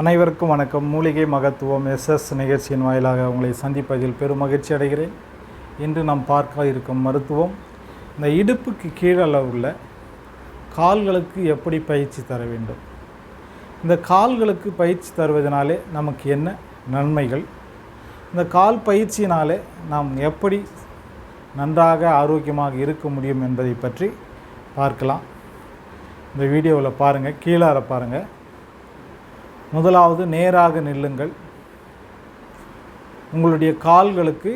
அனைவருக்கும் வணக்கம். மூலிகை மகத்துவம் எஸ்எஸ் நிகழ்ச்சியின் வாயிலாக உங்களை சந்திப்பதில் பெரும் மகிழ்ச்சி அடைகிறேன். இன்று நாம் பார்க்க இருக்கும் மருத்துவம் இந்த இடுப்புக்கு கீழே உள்ள கால்களுக்கு எப்படி பயிற்சி தர வேண்டும்? இந்த கால்களுக்கு பயிற்சி தருவதனாலே நமக்கு என்ன நன்மைகள்? இந்த கால் பயிற்சியினாலே நாம் எப்படி நன்றாக ஆரோக்கியமாக இருக்க முடியும் என்பதை பற்றி பார்க்கலாம். இந்த வீடியோவில் பாருங்கள் கீழே பாருங்கள் முதலாவது நேராக நில்லுங்கள். உங்களுடைய கால்களுக்கு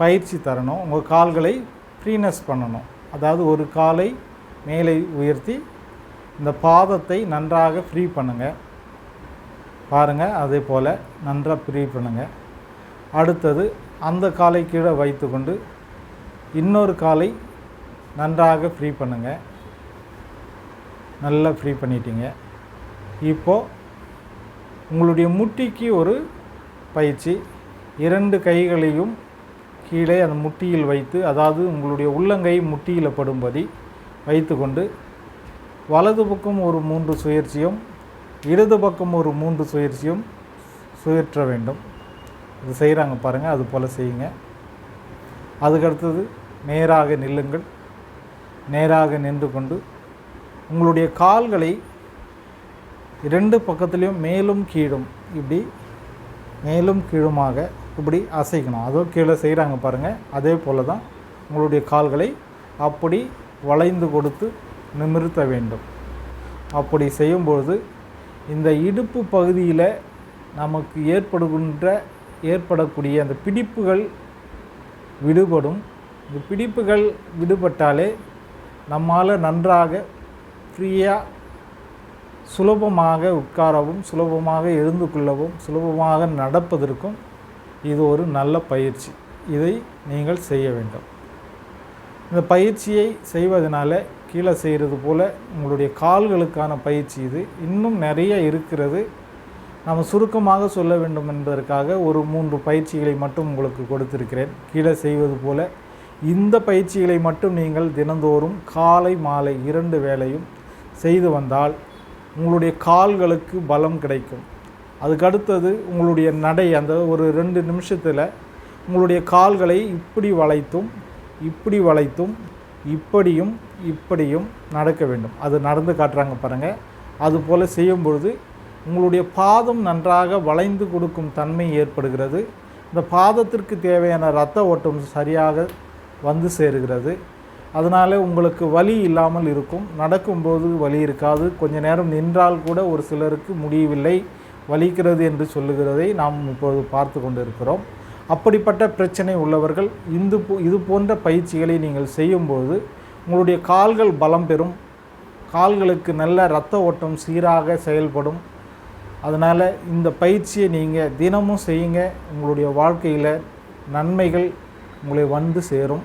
பயிற்சி தரணும். உங்கள் கால்களை ஃப்ரீனஸ் பண்ணணும். அதாவது ஒரு காலை மேலே உயர்த்தி இந்த பாதத்தை நன்றாக ஃப்ரீ பண்ணுங்கள் பாருங்கள் அதே போல் நன்றாக ஃப்ரீ பண்ணுங்கள் அடுத்தது அந்த காலை கீழே வைத்துக்கொண்டு இன்னொரு காலை நன்றாக ஃப்ரீ பண்ணுங்கள் நல்லா ஃப்ரீ பண்ணிட்டீங்க. இப்போது உங்களுடைய முட்டிக்கு ஒரு பயிற்சி. இரண்டு கைகளையும் கீழே அந்த முட்டியில் வைத்து அதாவது உங்களுடைய உள்ளங்கை முட்டியில் படும்படி வைத்துக்கொண்டு வலது பக்கம் ஒரு மூன்று சுயற்சியும் இடது பக்கம் ஒரு மூன்று சுயற்சியும் சுயற்ற வேண்டும். இது செய்கிறாங்க பாருங்கள் அது போல் செய்யுங்க. அதுக்கடுத்தது நேராக நில்லுங்கள். நேராக நின்று கொண்டு உங்களுடைய கால்களை இரண்டு பக்கத்துலேயும் மேலும் கீழும் இப்படி மேலும் கீழுமாக இப்படி அசைக்கணும். அதுவும் கீழே செய்கிறாங்க பாருங்கள் அதே போல் தான் உங்களுடைய கால்களை அப்படி வளைந்து கொடுத்து நிமிர்த்த வேண்டும். அப்படி செய்யும்பொழுது இந்த இடுப்பு பகுதியில் நமக்கு ஏற்படுகின்ற ஏற்படக்கூடிய அந்த பிடிப்புகள் விடுபடும். இந்த பிடிப்புகள் விடுபட்டாலே நம்மால் நன்றாக ஃப்ரீயாக சுலபமாக உட்காரவும் சுலபமாக எழுந்து கொள்ளவும் சுலபமாக நடப்பதற்கும் இது ஒரு நல்ல பயிற்சி. இதை நீங்கள் செய்ய வேண்டும். இந்த பயிற்சியை செய்வதனால கீழே செய்கிறது போல் உங்களுடைய கால்களுக்கான பயிற்சி இது. இன்னும் நிறைய இருக்கிறது. நம்ம சுருக்கமாக சொல்ல வேண்டும் என்பதற்காக ஒரு மூன்று பயிற்சிகளை மட்டும் உங்களுக்கு கொடுத்திருக்கிறேன். கீழே செய்வது போல் இந்த பயிற்சிகளை மட்டும் நீங்கள் தினந்தோறும் காலை மாலை இரண்டு வேளையும் செய்து வந்தால் உங்களுடைய கால்களுக்கு பலம் கிடைக்கும். அதுக்கடுத்தது உங்களுடைய நடை அந்த ஒரு ரெண்டு நிமிஷத்தில் உங்களுடைய கால்களை இப்படி வளைத்தும் இப்படி வளைத்தும் இப்படியும் இப்படியும் நடக்க வேண்டும். அது நடந்து காட்டுறாங்க பாருங்கள் அது போல் செய்யும் பொழுது உங்களுடைய பாதம் நன்றாக வளைந்து கொடுக்கும் தன்மை ஏற்படுகிறது. இந்த பாதத்திற்கு தேவையான இரத்த ஓட்டம் சரியாக வந்து சேருகிறது. அதனால் உங்களுக்கு வலி இல்லாமல் இருக்கும். நடக்கும்போது வலி இருக்காது. கொஞ்ச நேரம் நின்றால் கூட ஒரு சிலருக்கு முடியவில்லை. வலிக்கிறது என்று சொல்லுகிறதை நாம் இப்போது பார்த்து கொண்டு இருக்கிறோம் அப்படிப்பட்ட பிரச்சனை உள்ளவர்கள் இந்த இது போன்ற பயிற்சிகளை நீங்கள் செய்யும்போது உங்களுடைய கால்கள் பலம் பெறும். கால்களுக்கு நல்ல இரத்த ஓட்டம் சீராக செயல்படும். அதனால் இந்த பயிற்சியை நீங்கள் தினமும் செய்யுங்க. உங்களுடைய வாழ்க்கையில் நன்மைகள் உங்களை வந்து சேரும்.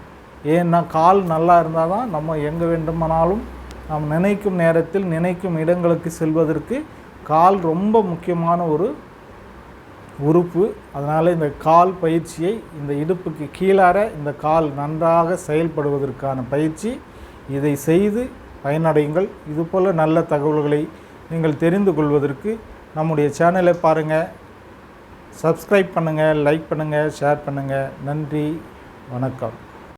ஏன்னா கால் நல்லா இருந்தால் தான் நம்ம எங்கே வேண்டுமானாலும் நாம் நினைக்கும் நேரத்தில் நினைக்கும் இடங்களுக்கு செல்வதற்கு கால் ரொம்ப முக்கியமான ஒரு உறுப்பு. அதனால் இந்த கால் பயிற்சியை இந்த இடுப்புக்கு கீழார இந்த கால் நன்றாக செயல்படுவதற்கான பயிற்சி இதை செய்து பயனடையுங்கள். இதுபோல் நல்ல தகவல்களை நீங்கள் தெரிந்து கொள்வதற்கு நம்முடைய சேனலை பாருங்கள் சப்ஸ்கிரைப் பண்ணுங்கள் லைக் பண்ணுங்கள் ஷேர் பண்ணுங்கள் நன்றி வணக்கம்.